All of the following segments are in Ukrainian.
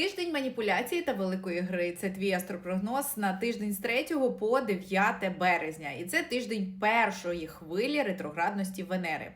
Тиждень маніпуляції та великої гри це твій астропрогноз на тиждень з 3 по 9 березня. І це тиждень першої хвилі ретроградності Венери.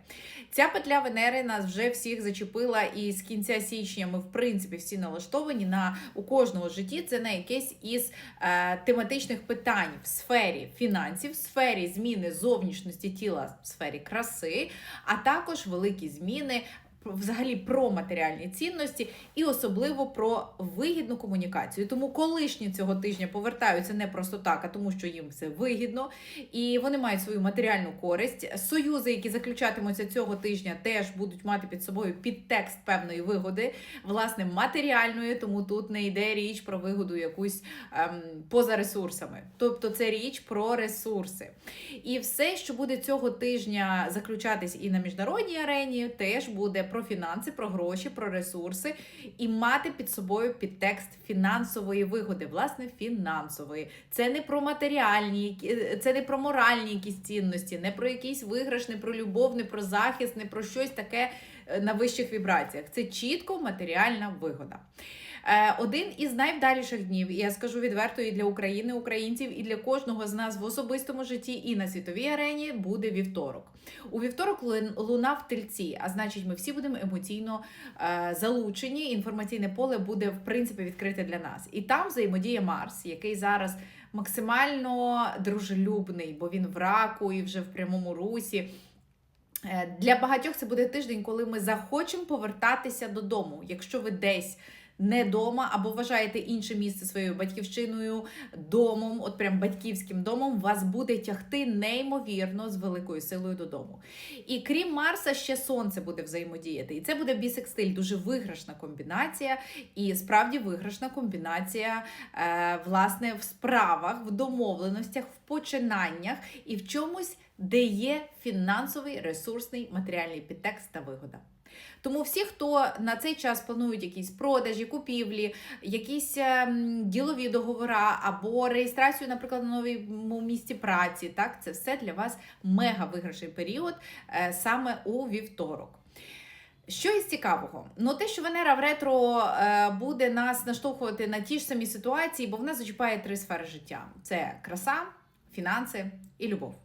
Ця петля Венери нас вже всіх зачепила, і з кінця січня ми, в принципі, всі налаштовані на у кожного житті. Це на якесь із е, тематичних питань в сфері фінансів, в сфері зміни зовнішності тіла, в сфері краси, а також великі зміни взагалі про матеріальні цінності і особливо про вигідну комунікацію. Тому колишні цього тижня повертаються не просто так, а тому, що їм це вигідно, і вони мають свою матеріальну користь. Союзи, які заключатимуться цього тижня, теж будуть мати під собою підтекст певної вигоди, власне, матеріальної, тому тут не йде річ про вигоду якусь ем, поза ресурсами. Тобто це річ про ресурси. І все, що буде цього тижня заключатись і на міжнародній арені, теж буде про фінанси, про гроші, про ресурси і мати під собою підтекст фінансової вигоди, власне, фінансової. Це не про матеріальні, це не про моральні якісь цінності, не про якийсь виграш, не про любов, не про захист, не про щось таке е, на вищих вібраціях. Це чітко матеріальна вигода. Е, Один із найвдаліших днів, і я скажу відверто, і для України, українців, і для кожного з нас в особистому житті, і на світовій арені буде вівторок. У вівторок луна в тельці, а значить, ми всі будемо емоційно е, залучені. Інформаційне поле буде в принципі відкрите для нас. І там взаємодіє Марс, який зараз максимально дружелюбний, бо він в раку і вже в прямому русі. Е, Для багатьох це буде тиждень, коли ми захочемо повертатися додому. Якщо ви десь не дома або вважаєте інше місце своєю батьківщиною, домом, от прям батьківським домом, вас буде тягти неймовірно з великою силою додому. І крім Марса, ще сонце буде взаємодіяти. І це буде бісекстиль, дуже виграшна комбінація, і справді виграшна комбінація е, власне в справах, в домовленостях, в починаннях і в чомусь, де є фінансовий, ресурсний, матеріальний підтекст та вигода. Тому всі, хто на цей час планують якісь продажі, купівлі, якісь ем, ділові договори або реєстрацію, наприклад, на новому місці праці, так це все для вас мега виграшний період е, саме у вівторок. Що із цікавого? Ну, те, що Венера в ретро е, буде нас наштовхувати на ті ж самі ситуації, бо вона зачіпає три сфери життя: це краса, фінанси і любов.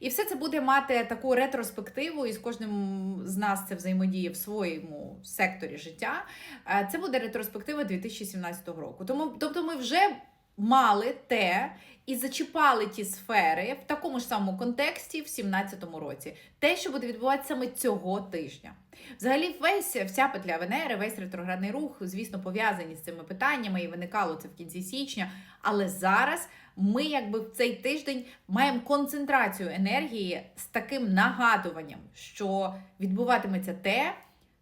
І все це буде мати таку ретроспективу, і з кожним з нас це взаємодіє в своєму секторі життя. Е, Це буде ретроспектива 2017 року. Тому, тобто, ми вже мали те і зачіпали ті сфери в такому ж самому контексті в 2017 році. Те, що буде відбуватися саме цього тижня. Взагалі, весь вся петля Венери, весь ретроградний рух, звісно, пов'язані з цими питаннями, і виникало це в кінці січня. Але зараз ми, якби в цей тиждень, маємо концентрацію енергії з таким нагадуванням, що відбуватиметься те,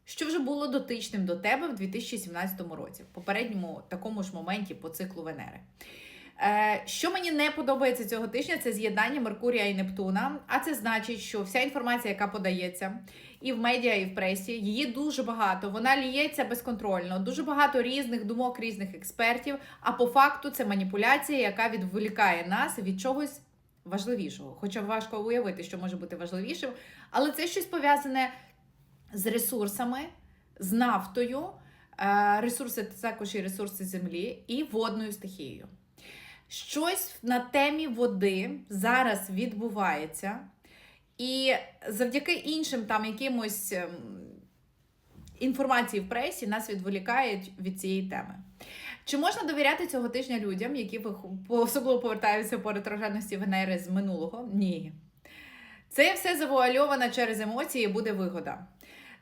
що вже було дотичним до тебе в 2017 році, в попередньому такому ж моменті по циклу Венери. Е, Що мені не подобається цього тижня, це з'єднання Меркурія і Нептуна. А це значить, що вся інформація, яка подається і в медіа, і в пресі, її дуже багато. Вона ліється безконтрольно, дуже багато різних думок, різних експертів. А по факту це маніпуляція, яка відволікає нас від чогось важливішого. Хоча важко уявити, що може бути важливішим, але це щось пов'язане з ресурсами, з нафтою. Е, Ресурси це також і ресурси землі, і водною стихією. Щось на темі води зараз відбувається, і завдяки іншим там якимось ем, інформації в пресі нас відволікають від цієї теми. Чи можна довіряти цього тижня людям, які особливо повертаються по ретроградності Венери з минулого? Ні. Це все завуальовано через емоції, буде вигода.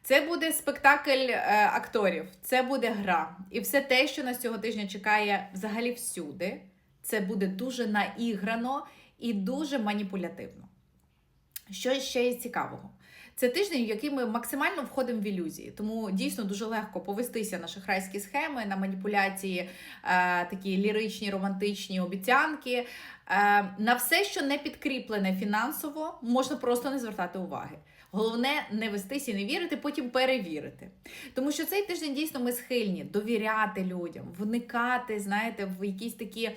Це буде спектакль е, акторів, це буде гра. І все те, що нас цього тижня чекає взагалі всюди, це буде дуже наіграно і дуже маніпулятивно. Що ще є цікавого? Це тиждень, в який ми максимально входимо в ілюзії, тому дійсно дуже легко повестися на шахрайські схеми, на маніпуляції, е, такі ліричні, романтичні обіцянки. Е, на все, що не підкріплене фінансово, можна просто не звертати уваги. Головне не вестись і не вірити, потім перевірити. Тому що цей тиждень дійсно ми схильні довіряти людям, вникати, знаєте, в якісь такі.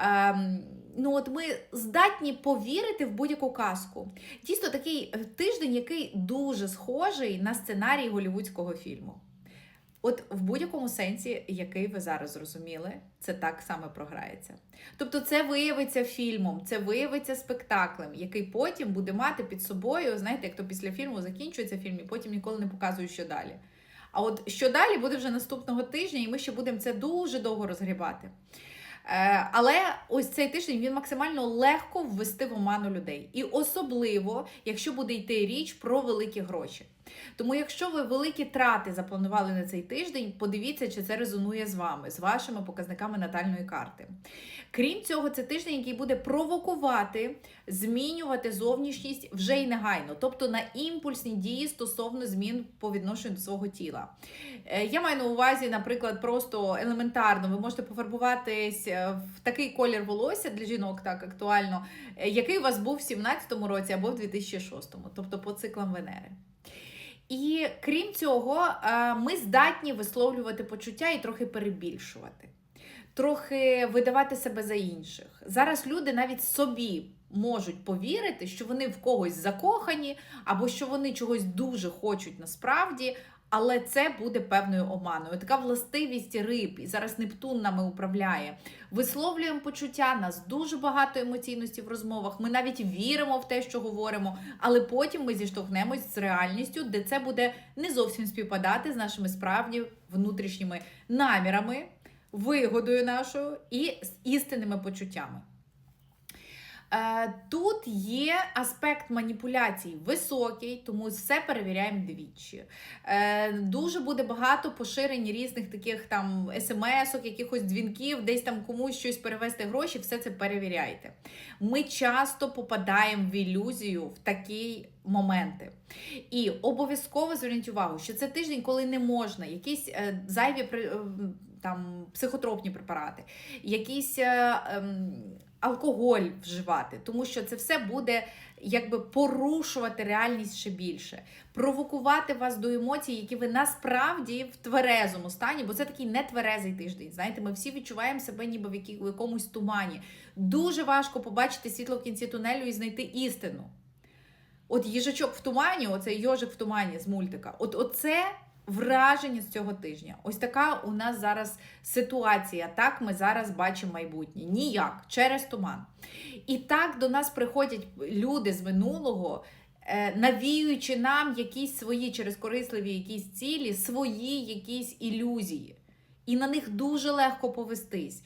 Ем, ну, от ми здатні повірити в будь-яку казку. Дійсно, такий е, тиждень, який дуже схожий на сценарій голівудського фільму. От в будь-якому сенсі, який ви зараз зрозуміли, це так само програється. Тобто, це виявиться фільмом, це виявиться спектаклем, який потім буде мати під собою, знаєте, як то після фільму закінчується фільм, і потім ніколи не показують, що далі. А от що далі буде вже наступного тижня, і ми ще будемо це дуже довго розгрібати. Е, Але ось цей тиждень він максимально легко ввести в оману людей. І особливо, якщо буде йти річ про великі гроші. Тому, якщо ви великі трати запланували на цей тиждень, подивіться, чи це резонує з вами, з вашими показниками натальної карти. Крім цього, це тиждень, який буде провокувати, змінювати зовнішність вже й негайно, тобто на імпульсні дії стосовно змін по відношенню до свого тіла. Е, Я маю на увазі, наприклад, просто елементарно, ви можете пофарбуватись е, в такий колір волосся для жінок, так актуально, е, який у вас був в 17-му році або в 2006-му, тобто по циклам Венери. І крім цього, е, ми здатні висловлювати почуття і трохи перебільшувати, трохи видавати себе за інших. Зараз люди навіть собі можуть повірити, що вони в когось закохані, або що вони чогось дуже хочуть насправді. Але це буде певною оманою. Така властивість риб, і зараз Нептун нами управляє. Висловлюємо почуття, нас дуже багато емоційності в розмовах. Ми навіть віримо в те, що говоримо, але потім ми зіштовхнемось з реальністю, де це буде не зовсім співпадати з нашими справді внутрішніми намірами, вигодою нашою і з істинними почуттями. Е, Тут є аспект маніпуляцій високий, тому все перевіряємо двічі. Е, Дуже буде багато поширень різних таких там смс-ок, якихось дзвінків, десь там комусь щось перевести гроші, все це перевіряйте. Ми часто попадаємо в ілюзію в такі моменти. І обов'язково зверніть увагу, що це тиждень, коли не можна якісь е, зайві е, там психотропні препарати, якісь. ем, алкоголь вживати, тому що це все буде якби порушувати реальність ще більше, провокувати вас до емоцій, які ви насправді в тверезому стані, бо це такий нетверезий тиждень. Знаєте, ми всі відчуваємо себе ніби в якомусь тумані. Дуже важко побачити світло в кінці тунелю і знайти істину. От їжачок в тумані, оцей йожик в тумані з мультика. От оце враження з цього тижня. Ось така у нас зараз ситуація. Так ми зараз бачимо майбутнє. Ніяк, через туман. І так до нас приходять люди з минулого, е, навіюючи нам якісь свої через корисливі якісь цілі, свої якісь ілюзії. І на них дуже легко повестись.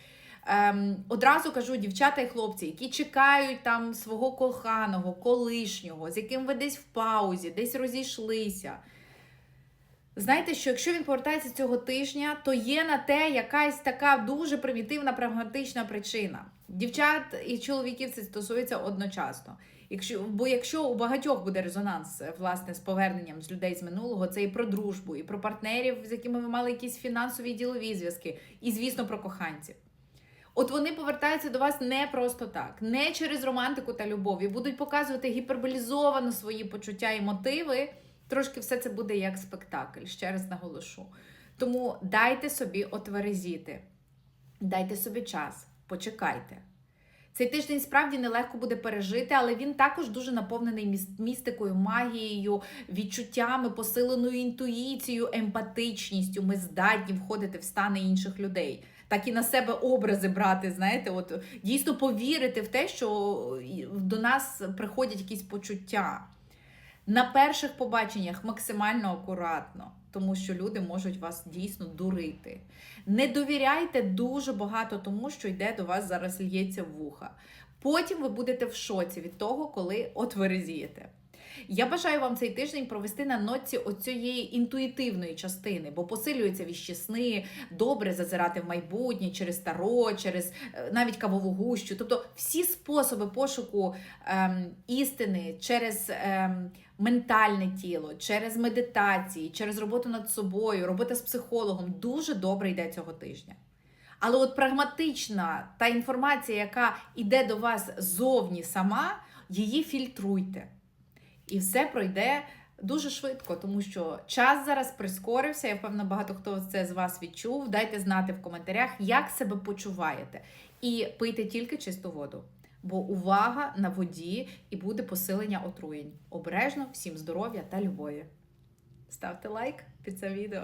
Ем, одразу кажу, дівчата і хлопці, які чекають там свого коханого, колишнього, з яким ви десь в паузі, десь розійшлися. Знаєте, що якщо він повертається цього тижня, то є на те якась така дуже примітивна, прагматична причина. Дівчат і чоловіків це стосується одночасно. Якщо, бо якщо у багатьох буде резонанс власне з поверненням з людей з минулого, це і про дружбу, і про партнерів, з якими ви мали якісь фінансові і ділові зв'язки, і звісно про коханців. От вони повертаються до вас не просто так, не через романтику та любов, і будуть показувати гіперболізовано свої почуття і мотиви. Трошки все це буде як спектакль, ще раз наголошу. Тому дайте собі отверезіти, дайте собі час, почекайте. Цей тиждень справді нелегко буде пережити, але він також дуже наповнений міс- містикою, магією, відчуттями, посиленою інтуїцією, емпатичністю. Ми здатні входити в стани інших людей. Так і на себе образи брати, знаєте, от дійсно повірити в те, що до нас приходять якісь почуття. На перших побаченнях максимально акуратно, тому що люди можуть вас дійсно дурити. Не довіряйте дуже багато тому, що йде до вас зараз лється вуха. Потім ви будете в шоці від того, коли отверезієте. Я бажаю вам цей тиждень провести на нотці оцієї інтуїтивної частини, бо посилюються віщі сни, добре зазирати в майбутнє через таро, через е, навіть кавову гущу. Тобто всі способи пошуку ем, істини через ем, ментальне тіло, через медитації, через роботу над собою, робота з психологом дуже добре йде цього тижня. Але от прагматична та інформація, яка йде до вас зовні сама, її фільтруйте. І все пройде дуже швидко, тому що час зараз прискорився. Я впевнена, багато хто це з вас відчув. Дайте знати в коментарях, як себе почуваєте. І пийте тільки чисту воду. Бо увага на воді і буде посилення отруєнь. Обережно, всім здоров'я та любові. Ставте лайк під це відео.